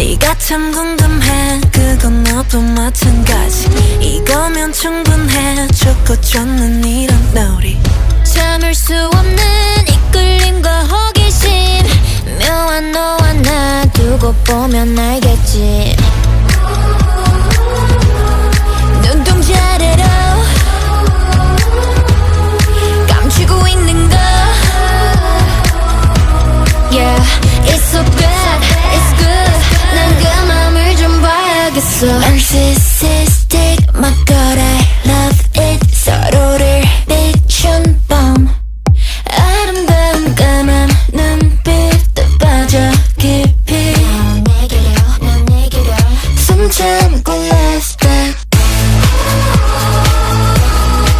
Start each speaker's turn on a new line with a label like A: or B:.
A: 네가 참 궁금해. 그건 너도 마찬가지. 이거면 충분해. 좋고 좋는 이런 놀이
B: 참을 수 없는 이끌림과 호기심. 묘한 너와 나 두고 보면 알겠지. 눈동자래로 감추고 있는 거. It's so bad. So narcissistic 막걸 I love it 서로를 비춘 밤. 아름다운 까만 눈빛도 빠져 깊이. 난 내게로 난 내게로 숨참 골랐어